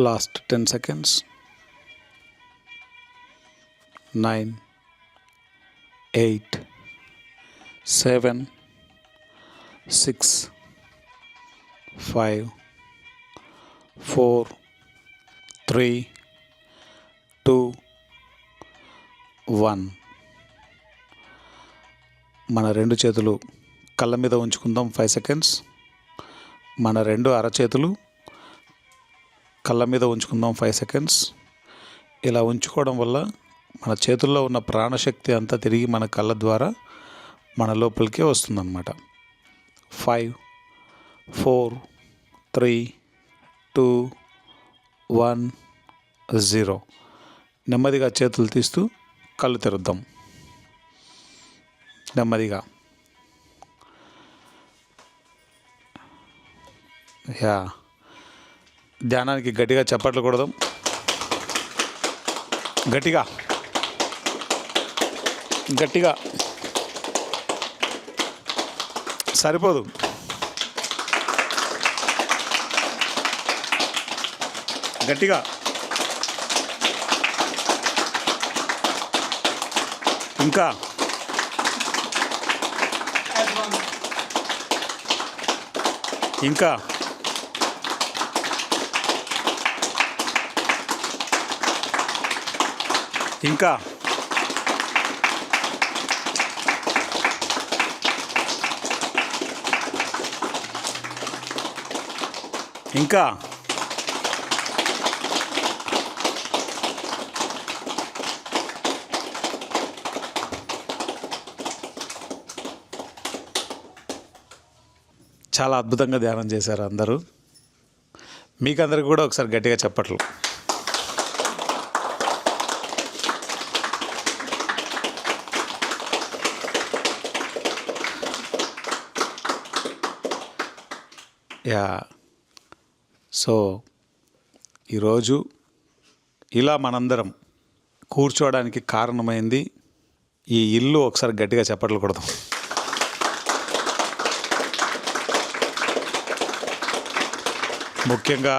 Last ten seconds nine eight seven six five four three two one మన రెండు చేతులు కళ్ళ మీద ఉంచుకుందాం. ఫైవ్ సెకండ్స్ మన రెండు అరచేతులు కళ్ళ మీద ఉంచుకుందాం ఫైవ్ సెకండ్స్ ఇలా ఉంచుకోవడం వల్ల మన చేతుల్లో ఉన్న ప్రాణశక్తి అంతా తిరిగి మన కళ్ళ ద్వారా మన లోపలికే వస్తుందన్నమాట. Five four three two one zero నెమ్మదిగా చేతులు తీస్తూ కళ్ళు తెరుద్దాం. నెమ్మదిగా. యా ధ్యానానికి గట్టిగా చప్పట్లు కొడదాం. గట్టిగా. గట్టిగా. సరిపోదు. గట్టిగా. ఇంకా. ఇంకా. ఇంకా. ఇంకా. చాలా అద్భుతంగా ధ్యానం చేశారు అందరూ. మీకు కూడా ఒకసారి గట్టిగా చెప్పట్లు. యా. సో ఈరోజు ఇలా మనందరం కూర్చోవడానికి కారణమైంది ఈ ఇల్లు ఒకసారి గట్టిగా చెప్పట్లు కొడదాం. ముఖ్యంగా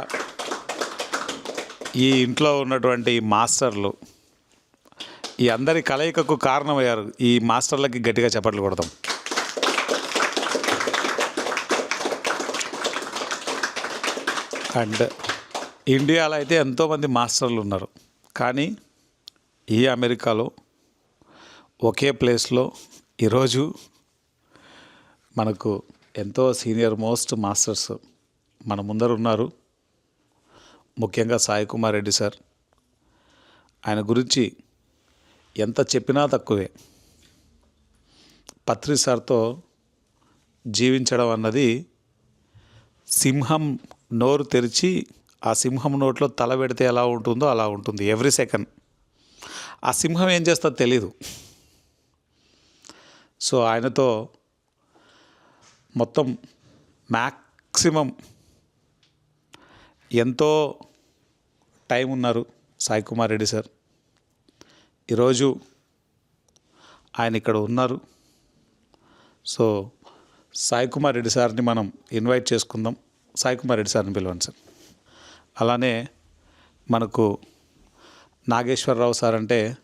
ఈ ఇంట్లో ఉన్నటువంటి మాస్టర్లు ఈ అందరి కలయికకు కారణమయ్యారు ఈ మాస్టర్లకి గట్టిగా చెప్పట్లు కొడతాం అండ్ ఇండియాలో అయితే ఎంతోమంది మాస్టర్లు ఉన్నారు. కానీ ఈ అమెరికాలో ఒకే ప్లేస్లో ఈరోజు మనకు ఎంతో సీనియర్ మోస్ట్ మాస్టర్స్ మన ముందర ఉన్నారు. ముఖ్యంగా సాయి కుమార్ రెడ్డి సార్. ఆయన గురించి ఎంత చెప్పినా తక్కువే. పత్రి సార్తో జీవించడం అన్నది సింహం నోరు తెరిచి ఆ సింహం నోట్లో తల పెడితే ఎలా ఉంటుందో అలా ఉంటుంది ఎవ్రీ సెకండ్. ఆ సింహం ఏం చేస్తుందో తెలీదు. సో ఆయనతో మొత్తం మ్యాక్సిమం ఎంతో టైం ఉన్నారు సాయి కుమార్ రెడ్డి సార్. ఈరోజు ఆయన ఇక్కడ ఉన్నారు. సో సాయి కుమార్ రెడ్డి సార్ని మనం ఇన్వైట్ చేసుకుందాం. సాయి కుమార్ రెడ్డి సార్ని పిలవండి సార్. అలానే మనకు నాగేశ్వరరావు సార్ అంటే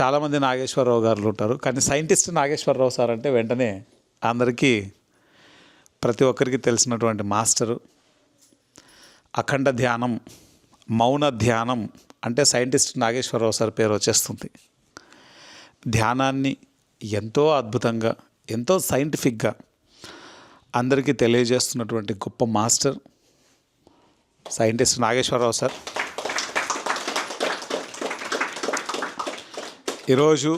చాలామంది నాగేశ్వరరావు గారు ఉంటారు కానీ సైంటిస్ట్ నాగేశ్వరరావు సార్ అంటే వెంటనే అందరికీ ప్రతి ఒక్కరికి తెలిసినటువంటి మాస్టరు. అఖండ ధ్యానం మౌన ధ్యానం అంటే సైంటిస్ట్ నాగేశ్వరరావు సార్ పేరు వచ్చేస్తుంది. ధ్యానాన్ని ఎంతో అద్భుతంగా ఎంతో సైంటిఫిక్గా అందరికీ తెలియజేస్తున్నటువంటి గొప్ప మాస్టర్ సైంటిస్ట్ నాగేశ్వరరావు సార్. ఈరోజు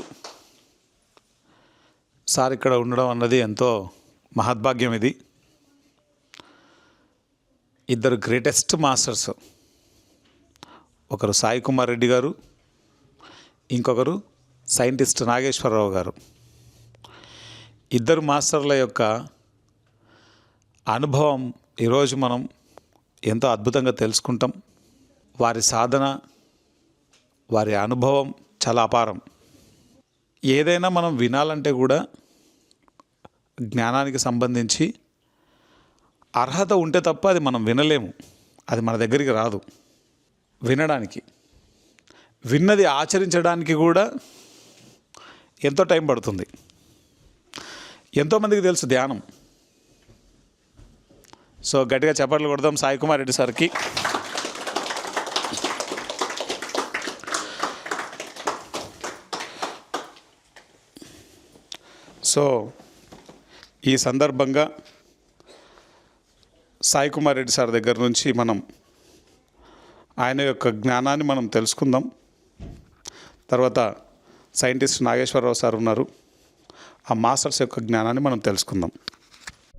సార్ ఇక్కడ ఉండడం అన్నది ఎంతో మహద్భాగ్యం ఇది. ఇద్దరు గ్రేటెస్ట్ మాస్టర్స్ ఒకరు సాయి కుమార్ రెడ్డి గారు ఇంకొకరు సైంటిస్ట్ నాగేశ్వరరావు గారు. ఇద్దరు మాస్టర్ల యొక్క అనుభవం ఈరోజు మనం ఎంతో అద్భుతంగా తెలుసుకుంటాం. వారి సాధన వారి అనుభవం చాలా అపారం. ఏదైనా మనం వినాలంటే కూడా జ్ఞానానికి సంబంధించి అర్హత ఉంటే తప్ప అది మనం వినలేము. అది మన దగ్గరికి రాదు. వినడానికి. విన్నది ఆచరించడానికి కూడా ఎంతో టైం పడుతుంది. ఎంతోమందికి తెలుసు ధ్యానం. సో గట్టిగా చప్పట్లు కొడదాం సాయి కుమార్ రెడ్డి సార్కి. సో ఈ సందర్భంగా సాయి కుమార్ రెడ్డి సార్ దగ్గర నుంచి మనం ఆయన యొక్క జ్ఞానాన్ని మనం తెలుసుకుందాం. తర్వాత సైంటిస్ట్ నాగేశ్వరరావు సార్ ఉన్నారు. ఆ మాస్టర్స్ యొక్క జ్ఞానాన్ని మనం తెలుసుకుందాం.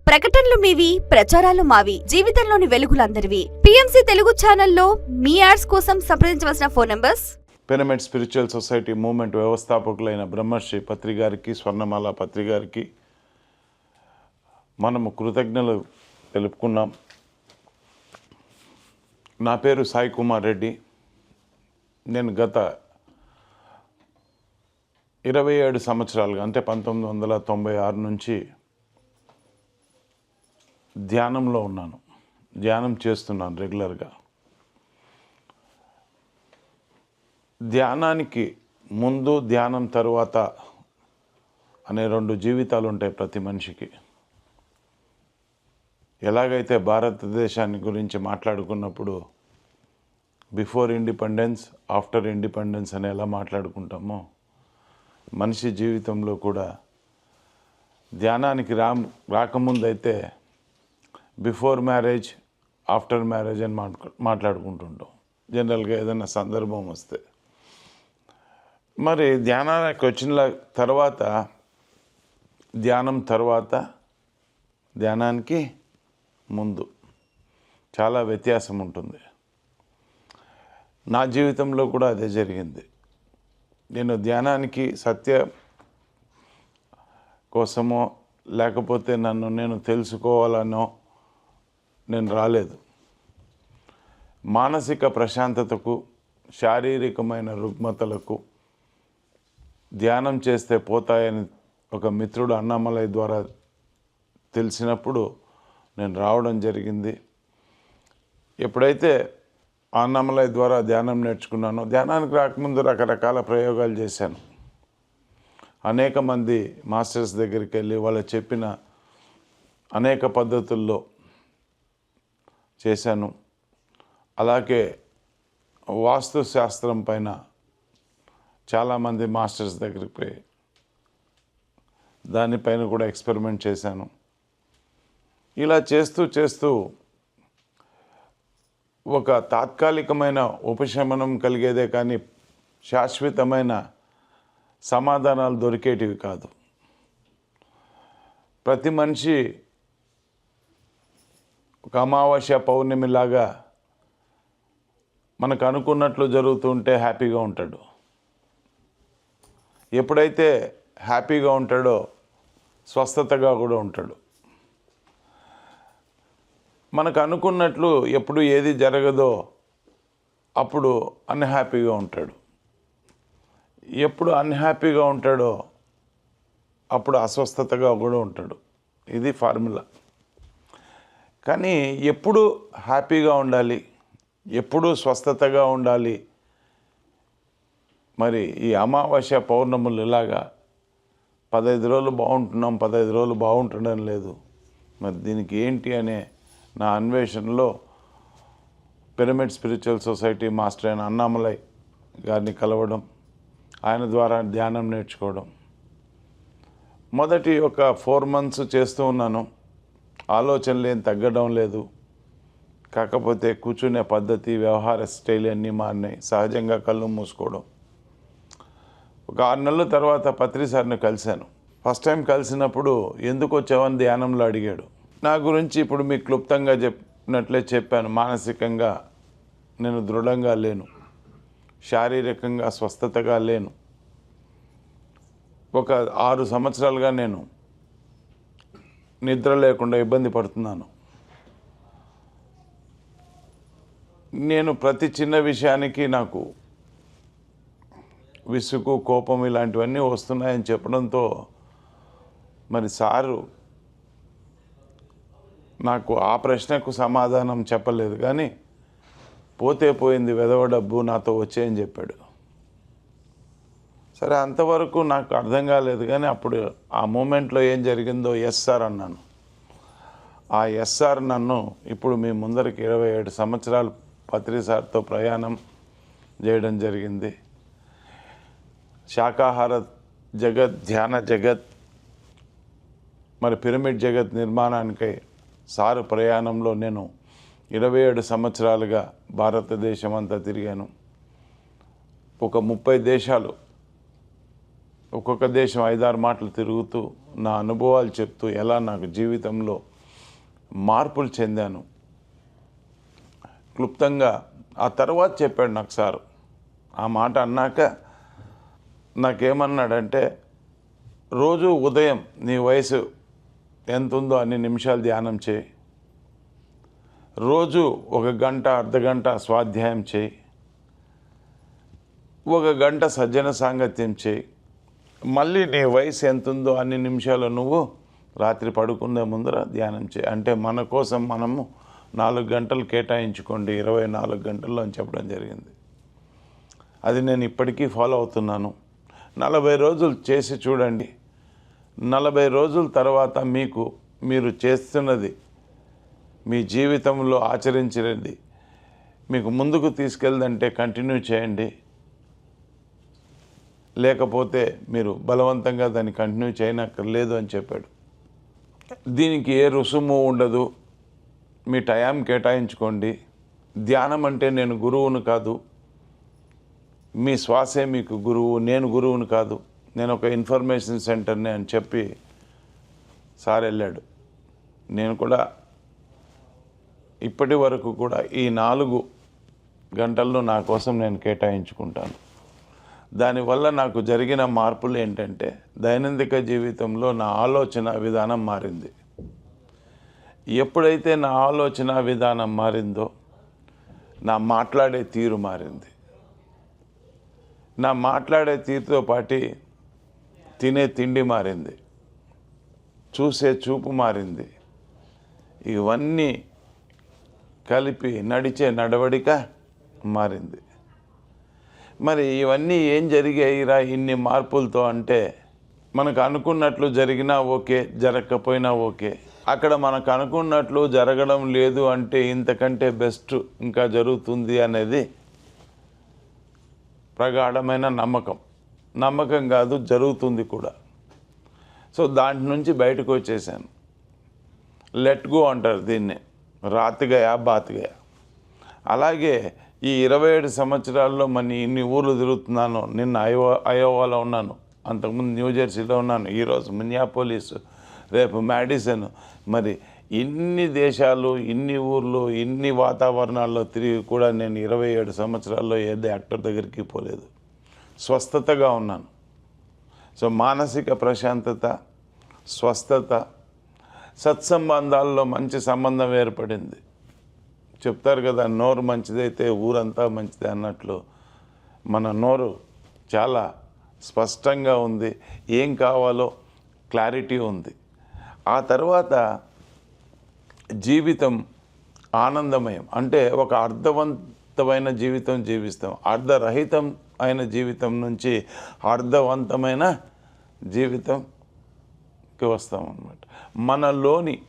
ప్రకటనలు మీవి ప్రచారాలు మావి జీవితంలోని వెలుగులందరివి. పిఎంసి తెలుగు ఛానల్లో మీ యాడ్స్ కోసం సంప్రదించవలసిన phone numbers? Pyramid spiritual society movement వ్యవస్థాపకులైన Brahmasri Patri గారికి స్వర్ణమాల పత్రి గారికి మనము కృతజ్ఞతలు తెలుపుకున్నాం. నా పేరు సాయి కుమార్ రెడ్డి. నేను గత ఇరవై ఏడు సంవత్సరాలుగా అంటే పంతొమ్మిది వందల తొంభై ఆరు నుంచి ధ్యానంలో ఉన్నాను. ధ్యానం చేస్తున్నాను రెగ్యులర్గా. ధ్యానానికి ముందు ధ్యానం తరువాత అనే రెండు జీవితాలు ఉంటాయి ప్రతి మనిషికి. ఎలాగైతే భారతదేశాన్ని గురించి మాట్లాడుకున్నప్పుడు బిఫోర్ ఇండిపెండెన్స్ ఆఫ్టర్ ఇండిపెండెన్స్ అని ఎలా మాట్లాడుకుంటామో మనిషి జీవితంలో కూడా ధ్యానానికి రా రాకముందైతే బిఫోర్ మ్యారేజ్ ఆఫ్టర్ మ్యారేజ్ అని మాట్లా మాట్లాడుకుంటుంటాం. జనరల్గా ఏదైనా సందర్భం వస్తే. మరి ధ్యానానికి వచ్చిన తర్వాత ధ్యానం తర్వాత ధ్యానానికి ముందు చాలా వ్యత్యాసం ఉంటుంది. నా జీవితంలో కూడా అదే జరిగింది. నేను ధ్యానానికి సత్య కోసమో లేకపోతే నన్ను నేను తెలుసుకోవాలనో నేను రాలేదు. మానసిక ప్రశాంతతకు శారీరకమైన రుగ్మతలకు ధ్యానం చేస్తే పోతాయని ఒక మిత్రుడు అన్నామలై ద్వారా తెలిసినప్పుడు నేను రావడం జరిగింది. ఎప్పుడైతే అన్నామలై ద్వారా ధ్యానం నేర్చుకున్నానో ధ్యానానికి రాకముందు రకరకాల ప్రయోగాలు చేశాను. అనేక మంది మాస్టర్స్ దగ్గరికి వెళ్ళి వాళ్ళు చెప్పిన అనేక పద్ధతుల్లో చేశాను. అలాగే వాస్తు శాస్త్రం పైన చాలామంది మాస్టర్స్ దగ్గరికి పోయి దానిపైన కూడా ఎక్స్పెరిమెంట్ చేశాను. ఇలా చేస్తూ చేస్తూ ఒక తాత్కాలికమైన ఉపశమనం కలిగేదే కానీ శాశ్వతమైన సమాధానాలు దొరికేటివి కాదు. ప్రతి మనిషి ఒక అమావాస్య పౌర్ణమిలాగా మనకు అనుకున్నట్లు జరుగుతుంటే హ్యాపీగా ఉంటాడు. ఎప్పుడైతే హ్యాపీగా ఉంటాడో స్వస్థతగా కూడా ఉంటాడు. మనకు అనుకున్నట్లు ఎప్పుడు ఏది జరగదో అప్పుడు అన్హ్యాపీగా ఉంటాడు. ఎప్పుడు అన్హ్యాపీగా ఉంటాడో అప్పుడు అస్వస్థతగా కూడా ఉంటాడు. ఇది ఫార్ములా. కానీ ఎప్పుడు హ్యాపీగా ఉండాలి ఎప్పుడు స్వస్థతగా ఉండాలి. మరి ఈ అమావాస్య పౌర్ణములు ఇలాగా పదహైదు రోజులు బాగుంటున్నాం పదహైదు రోజులు బాగుంటుండడం లేదు. మరి దీనికి ఏంటి అనే నా అన్వేషణలో పిరమిడ్ స్పిరిచువల్ సొసైటీ మాస్టర్ అయిన అన్నామలై గారిని కలవడం ఆయన ద్వారా ధ్యానం నేర్చుకోవడం. మొదటి ఒక ఫోర్ మంత్స్ చేస్తూ ఉన్నాను. ఆలోచనలు ఏం తగ్గడం లేదు. కాకపోతే కూర్చునే పద్ధతి వ్యవహార స్టైల్ అన్నీ మారినాయి. సహజంగా కళ్ళు మూసుకోవడం. ఒక ఆరు నెలల తర్వాత పత్రి సార్ని కలిశాను. ఫస్ట్ టైం కలిసినప్పుడు ఎందుకు వచ్చావని ధ్యానంలో అడిగాడు. నా గురించి ఇప్పుడు మీకు క్లుప్తంగా చెప్పినట్లే చెప్పాను. మానసికంగా నేను దృఢంగా లేను. శారీరకంగా స్వస్థతగా లేను. ఒక ఆరు సంవత్సరాలుగా నేను నిద్ర లేకుండా ఇబ్బంది పడుతున్నాను. నేను ప్రతి చిన్న విషయానికి నాకు విసుగు కోపం ఇలాంటివన్నీ వస్తున్నాయని చెప్పడంతో మరి సారు నాకు ఆ ప్రశ్నకు సమాధానం చెప్పలేదు. కానీ పోతే పోయింది వెదవ డబ్బు నాతో వచ్చేయని చెప్పాడు. సరే అంతవరకు నాకు అర్థం కాలేదు కానీ అప్పుడు ఆ మూమెంట్లో ఏం జరిగిందో ఎస్ఆర్ అన్నాను. ఆ ఎస్ఆర్ నన్ను ఇప్పుడు మీ ముందరికి ఇరవై ఏడు సంవత్సరాలు పత్రి సార్తో ప్రయాణం చేయడం జరిగింది. శాకాహార జగత్ ధ్యాన జగత్ మరి పిరమిడ్ జగత్ నిర్మాణానికై సారు ప్రయాణంలో నేను ఇరవై ఏడు సంవత్సరాలుగా భారతదేశం అంతా తిరిగాను. ఒక ముప్పై దేశాలు ఒక్కొక్క దేశం ఐదారు మాటలు తిరుగుతూ నా అనుభవాలు చెప్తూ ఎలా నాకు జీవితంలో మార్పులు చెందాను. క్లుప్తంగా ఆ తర్వాత చెప్పాడు నాకు సారు. ఆ మాట అన్నాక నాకేమన్నాడంటే రోజు ఉదయం నీ వయసు ఎంత ఉందో అన్ని నిమిషాలు ధ్యానం చేయి. రోజు ఒక గంట అర్ధ గంట స్వాధ్యాయం చేయి. ఒక గంట సజ్జన సాంగత్యం చేయి. మళ్ళీ నీ వయసు ఎంత ఉందో అన్ని నిమిషాలు నువ్వు రాత్రి పడుకునే ముందర ధ్యానం చేయి. అంటే మన కోసం మనము నాలుగు గంటలు కేటాయించుకోండి ఇరవై నాలుగు గంటల్లో అని చెప్పడం జరిగింది. అది నేను ఇప్పటికీ ఫాలో అవుతున్నాను. నలభై రోజులు చేసి చూడండి. నలభై రోజుల తర్వాత మీకు మీరు చేస్తున్నది మీ జీవితంలో ఆచరించినది మీకు ముందుకు తీసుకెళ్ళదంటే కంటిన్యూ చేయండి. లేకపోతే మీరు బలవంతంగా దాన్ని కంటిన్యూ చేయనక్కర్లేదు అని చెప్పాడు. దీనికి ఏ రుసుము ఉండదు. మీ టైం కేటాయించుకోండి. ధ్యానం అంటే నేను గురువును కాదు. మీ శ్వాసే మీకు గురువు నేను గురువును కాదు. నేను ఒక ఇన్ఫర్మేషన్ సెంటర్ని అని చెప్పి సార్ వెళ్ళాడు. నేను కూడా ఇప్పటి వరకు కూడా ఈ నాలుగు గంటల్లో నా కోసం నేను కేటాయించుకుంటాను. దానివల్ల నాకు జరిగిన మార్పులు ఏంటంటే దైనందిక జీవితంలో నా ఆలోచన విధానం మారింది. ఎప్పుడైతే నా ఆలోచన విధానం మారిందో నా మాట్లాడే తీరు మారింది. నా మాట్లాడే తీరుతో పాటి తినే తిండి మారింది. చూసే చూపు మారింది. ఇవన్నీ కలిపి నడిచే నడవడిక మారింది. మరి ఇవన్నీ ఏం జరిగాయిరా ఇన్ని మార్పులతో అంటే? మనకు అనుకున్నట్లు జరిగినా ఓకే జరగకపోయినా ఓకే. అక్కడ మనకు అనుకున్నట్లు జరగడం లేదు అంటే ఇంతకంటే బెస్ట్ ఇంకా జరుగుతుంది అనేది ప్రగాఢమైన నమ్మకం. నమ్మకం కాదు జరుగుతుంది కూడా. సో దాంట్ నుంచి బయటకు వచ్చేసాను లెట్ గో అంటారు దీన్ని. రాతిగయా బాతిగయా. అలాగే ఈ ఇరవై ఏడు సంవత్సరాల్లో మన ఇన్ని ఊర్లు తిరుగుతున్నాను నిన్న అయో అయోవాలో ఉన్నాను అంతకుముందు న్యూ జెర్సీలో ఉన్నాను ఈరోజు మిన్యాపోలీస్ రేపు మ్యాడిసన్. మరి ఇన్ని దేశాలు ఇన్ని ఊర్లు ఇన్ని వాతావరణాల్లో తిరిగి కూడా నేను ఇరవై ఏడు సంవత్సరాల్లో ఏ డాక్టర్ దగ్గరికి పోలేదు. స్వస్థతగా ఉన్నాను. సో మానసిక ప్రశాంతత స్వస్థత సత్సంబంధాల్లో మంచి సంబంధం ఏర్పడింది. చెప్తారు కదా నోరు మంచిదైతే ఊరంతా మంచిది అన్నట్లు. మన నోరు చాలా స్పష్టంగా ఉంది. ఏం కావాలో క్లారిటీ ఉంది. ఆ తర్వాత జీవితం ఆనందమయం. అంటే ఒక అర్థవంతమైన జీవితం జీవిస్తాం. అర్ధరహితం అయిన జీవితం నుంచి అర్థవంతమైన జీవితంకి వస్తాం అన్నమాట మనలోని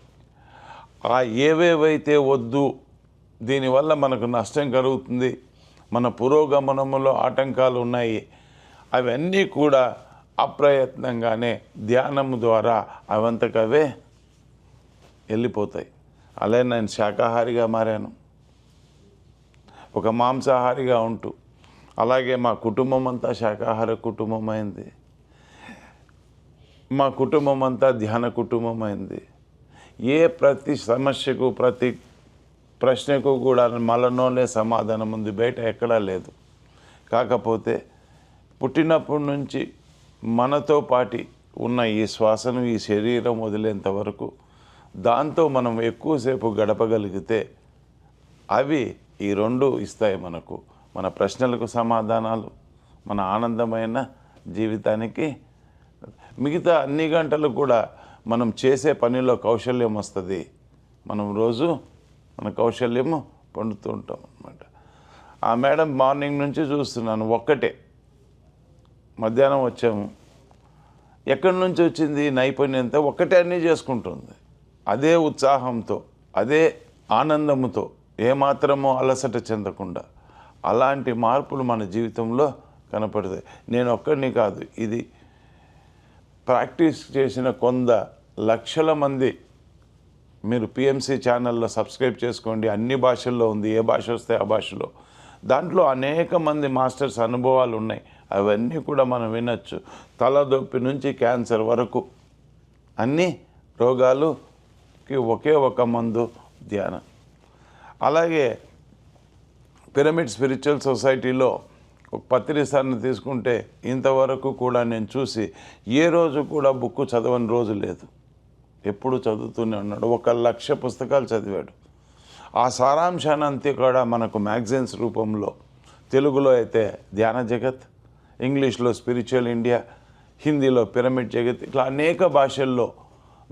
ఆ ఏవేవైతే వద్దు దీనివల్ల మనకు నష్టం కలుగుతుంది. మన పురోగమనంలో ఆటంకాలు ఉన్నాయి. అవన్నీ కూడా అప్రయత్నంగానే ధ్యానం ద్వారా అవంతకవే వెళ్ళిపోతాయి. అలాగే నేను శాకాహారిగా మారాను. ఒక మాంసాహారిగా ఉంటూ అలాగే మా కుటుంబం అంతా శాకాహార కుటుంబం అయింది మా కుటుంబం అంతా ధ్యాన కుటుంబం అయింది ఏ ప్రతి సమస్యకు ప్రతి ప్రశ్నకు కూడా మలనోనే సమాధానం ఉంది. బయట ఎక్కడా లేదు. కాకపోతే పుట్టినప్పటి నుంచి మనతో పాటి ఉన్న ఈ శ్వాసను ఈ శరీరం వదిలేంత వరకు దాంతో మనం ఎక్కువసేపు గడపగలిగితే అవి ఈ రెండు ఇస్తాయి మనకు. మన ప్రశ్నలకు సమాధానాలు మన ఆనందమైన జీవితానికి మిగతా అన్ని గంటలు కూడా మనం చేసే పనిలో కౌశల్యం వస్తుంది. మనం రోజు మన కౌశల్యము పండుతూ ఉంటాం అన్నమాట. ఆ మేడం మార్నింగ్ నుంచి చూస్తున్నాను ఒక్కటే. మధ్యాహ్నం వచ్చాము. ఎక్కడి నుంచి వచ్చింది? నైపుణ్యంతో ఒక్కటే అన్నీ చేసుకుంటుంది. అదే ఉత్సాహంతో అదే ఆనందముతో ఏమాత్రమో అలసట చెందకుండా అలాంటి మార్పులు మన జీవితంలో కనపడతాయి. నేను ఒక్కడిని కాదు ఇది ప్రాక్టీస్ చేసిన కొంద లక్షల మంది మీరు పిఎంసి ఛానల్లో సబ్స్క్రైబ్ చేసుకోండి. అన్ని భాషల్లో ఉంది. ఏ భాష వస్తే ఆ భాషలో. దాంట్లో అనేక మంది మాస్టర్స్ అనుభవాలు ఉన్నాయి. అవన్నీ కూడా మనం వినొచ్చు. తలదొప్పి నుంచి క్యాన్సర్ వరకు అన్ని రోగాలుకి ఒకే ఒక మందు ధ్యానం. అలాగే పిరమిడ్ స్పిరిచువల్ సొసైటీలో ఒక పత్రిసాన్ని తీసుకుంటే ఇంతవరకు కూడా నేను చూసి ఏ రోజు కూడా బుక్ చదవని రోజు లేదు. ఎప్పుడు చదువుతూనే ఉన్నాడు. ఒక లక్ష పుస్తకాలు చదివాడు. ఆ సారాంశాన్ని అంతే కూడా మనకు మ్యాగజైన్స్ రూపంలో తెలుగులో అయితే ధ్యాన జగత్ ఇంగ్లీష్లో స్పిరిచువల్ ఇండియా హిందీలో పిరమిడ్ జగత్ ఇట్లా అనేక భాషల్లో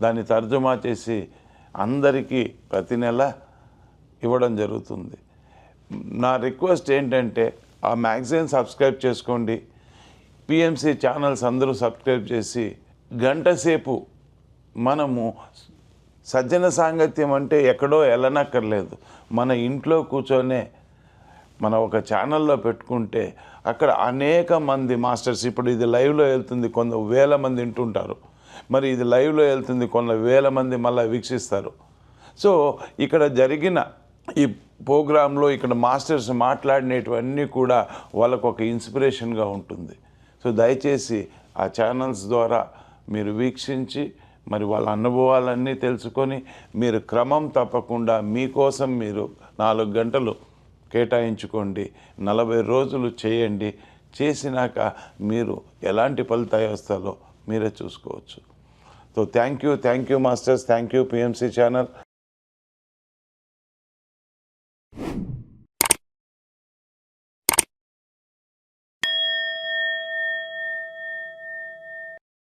దాన్ని తర్జుమా చేసి అందరికీ ప్రతి నెల ఇవ్వడం జరుగుతుంది. నా రిక్వెస్ట్ ఏంటంటే ఆ మ్యాగజైన్ సబ్స్క్రైబ్ చేసుకోండి. పిఎంసి ఛానల్స్ అందరూ సబ్స్క్రైబ్ చేసి గంట సేపు మనము సజ్జన సాంగత్యం అంటే ఎక్కడో వెళ్ళనక్కర్లేదు. మన ఇంట్లో కూర్చొనే మన ఒక ఛానల్లో పెట్టుకుంటే అక్కడ అనేక మంది మాస్టర్స్ ఇప్పుడు ఇది లైవ్లో వెళ్తుంది కొంత వేల మంది వింటుంటారు. మరి ఇది లైవ్లో వెళ్తుంది కొంత వేల మంది మళ్ళీ వీక్షిస్తారు. సో ఇక్కడ జరిగిన ఈ ప్రోగ్రాంలో ఇక్కడ మాస్టర్స్ మాట్లాడినటువన్నీ కూడా వాళ్ళకు ఒక ఇన్స్పిరేషన్గా ఉంటుంది. సో దయచేసి ఆ ఛానల్స్ ద్వారా మీరు వీక్షించి మరి వాళ్ళ అనుభవాలన్నీ తెలుసుకొని మీరు క్రమం తప్పకుండా మీకోసం మీరు నాలుగు గంటలు కేటాయించుకోండి నలభై రోజులు చేయండి. చేసినాక మీరు ఎలాంటి ఫలితాయి వస్తాలో మీరే చూసుకోవచ్చు. So thank you thank you masters thank you PMC channel